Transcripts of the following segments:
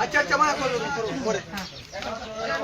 আচ্ছা আচ্ছা মা করো করো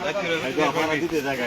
আচ্ছা, দিতে জায়গা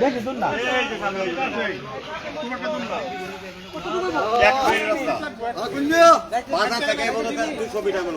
দেখি শুন না মনে হয় কত দূর কত দুশো মিটার সর্বোচ্চ দুশো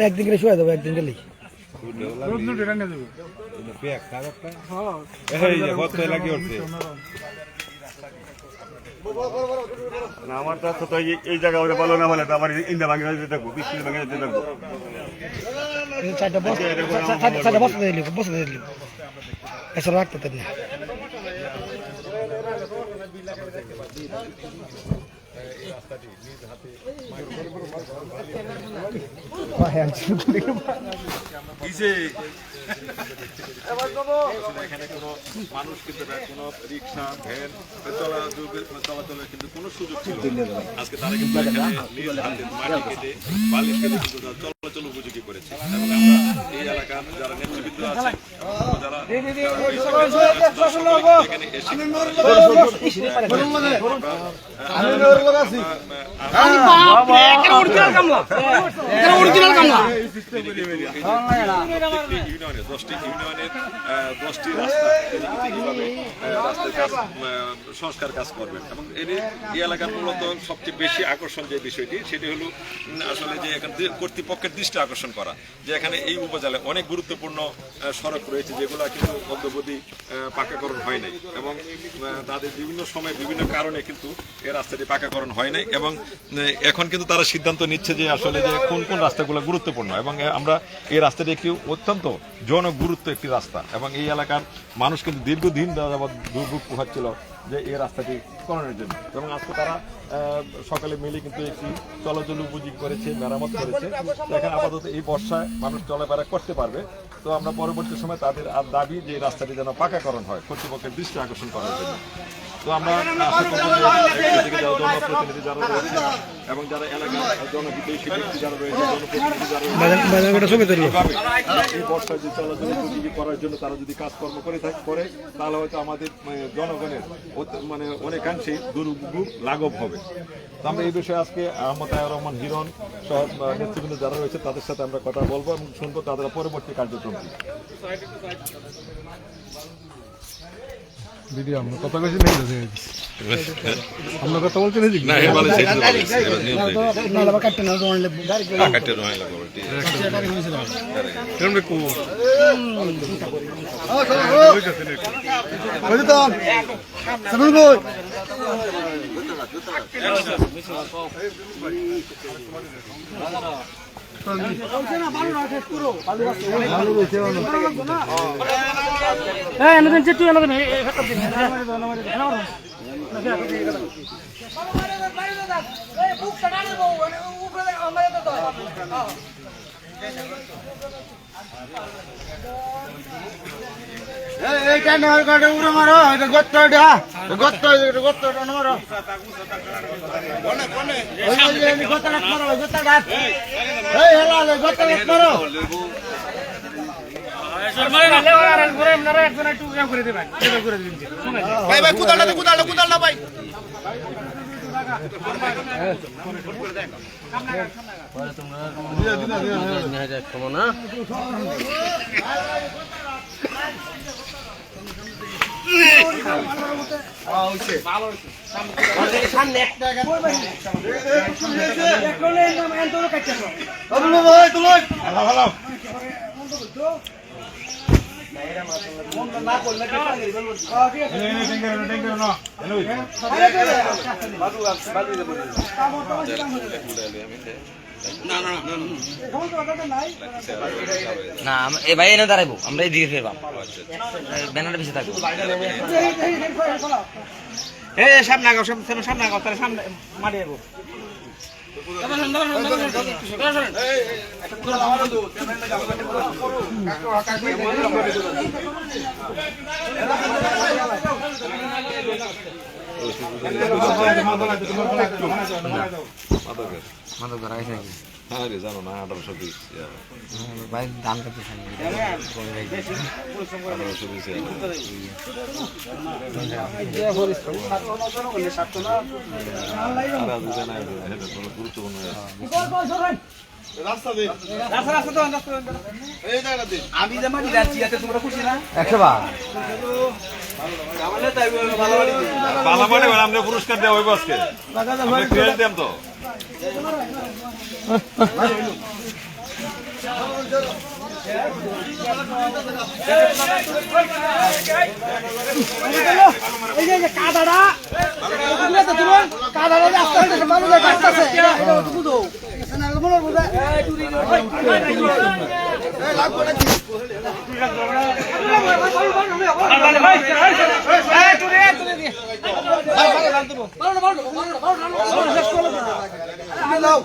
একদিন করে শুয়ে দেবো একদিন গেলেই আমার তো তো এই জায়গা ওরা বলো না বলে আমার ইন্দা ভাঙে যেতে থাকব বিশ্ব ভাঙে যেতে থাকব চারটা দিলি দিলি রাখতে এখানে কোনো মানুষ কিন্তু কোনো রিক্সা ভ্যান চলাচলের চলাচলের কিন্তু কোনো সুযোগ ছিল না। আজকে তারা কিন্তু এখানে নিজ হাতে মাটি কেটে বালি কেটে কিন্তু চলাচল উপযোগী করেছে। এবং আমরা এই এলাকার যারা নেতৃবৃন্দ আছে সংস্কার কাজ করবেন এবং এই এলাকার মূলত সবচেয়ে বেশি আকর্ষণ যে বিষয়টি সেটি হলো আসলে যে এখানে কর্তৃপক্ষের দৃষ্টি আকর্ষণ করা যে এখানে এই উপজেলায় অনেক গুরুত্বপূর্ণ সড়ক রয়েছে যেগুলো কিন্তু অদ্যবধি পাকাকরণ হয় নাই এবং তাদের বিভিন্ন সময় বিভিন্ন কারণে কিন্তু এই রাস্তাটি পাকাকরণ হয় নাই এবং এখন কিন্তু তারা সিদ্ধান্ত নিচ্ছে যে আসলে যে কোন কোন রাস্তাগুলো গুরুত্বপূর্ণ এবং আমরা এই রাস্তাটি একটি অত্যন্ত জনগুরুত্ব একটি রাস্তা এবং এই এলাকার মানুষ কিন্তু দীর্ঘদিন যাবৎ দুর্ভোগ পোহাচ্ছিল যে এই রাস্তাটি করণের জন্য এবং আজকে তারা সকালে মিলে কিন্তু একটি চলাচল উপযোগী করেছে, মেরামত করেছে। এখানে আপাতত এই বর্ষায় মানুষ চলাফেরা করতে পারবে। তো আমরা পরবর্তী সময় তাদের আর দাবি যে রাস্তাটি যেন পাকাকরণ হয়, কর্তৃপক্ষের দৃষ্টি আকর্ষণ করার জন্য। তো আমরা আশা যারা রয়েছে এবং যারা এলাকার জনহিতৈষী ব্যক্তি যারা রয়েছে জনপ্রতিনিধি যারা রয়েছে বাজার বাজার করে ছবি তুললো এভাবে এই বর্ষায় যে চলাচল উপযোগী করার জন্য তারা যদি কাজকর্ম করে থাকে করে তাহলে হয়তো আমাদের মানে, জনগণের মানে অনেকাংশেই দুর্ভোগ লাঘব হবে। তো আমরা এই বিষয়ে আজকে আহমদ আয়র রহমান হিরণ সহ নেতৃবৃন্দ যারা রয়েছে তাদের সাথে আমরা কথা বলব এবং শুনব তাদের পরবর্তী কার্যক্রম। দিদি আমরা কথা বেশি নেই আমরা কথা বলতে নেই না এ বলে সেটা নাহলে আবার কাটতে না দোকানে ডাইরেক্ট কাটে রয় লাগবে ঠিক কেমন কো হ্যাঁ এনে দিন চিট্টু এনে এইটা নয় কাটে উড়ে মারো এটা গত্ত এটা গত্ত গত্ত এটা মারো ওই যে এই গত্তটা মারো ওই গত্তটা এই হেলা মারো ভাই ভাই কুদালটা দে কুদালটা কুদালটা ভাই তুলো ভাই তুলো ভালো ভালো না। আম- এ ভাই এনে দাঁড়াইবো আমরা এদিকে ফেরবাম ব্যানারটা বেশি থাকব এই সামনে আগাও সামনে সামনে আগাও তাহলে সামনে মারি মাদক ধরা গেছে নাকি হ্যাঁ রে জানো না আঠারোশো ভাই দাম গুরুত্বপূর্ণ আমি যে মাটি যাচ্ছি এতে তোমরা খুশি না একশো বার পালামানে মানে আমরা পুরস্কার দেওয়া হইব আজকে তো এই যে কাদাটা কাদাটা আস্তে মানুষ তো বুঝো না နှလုံး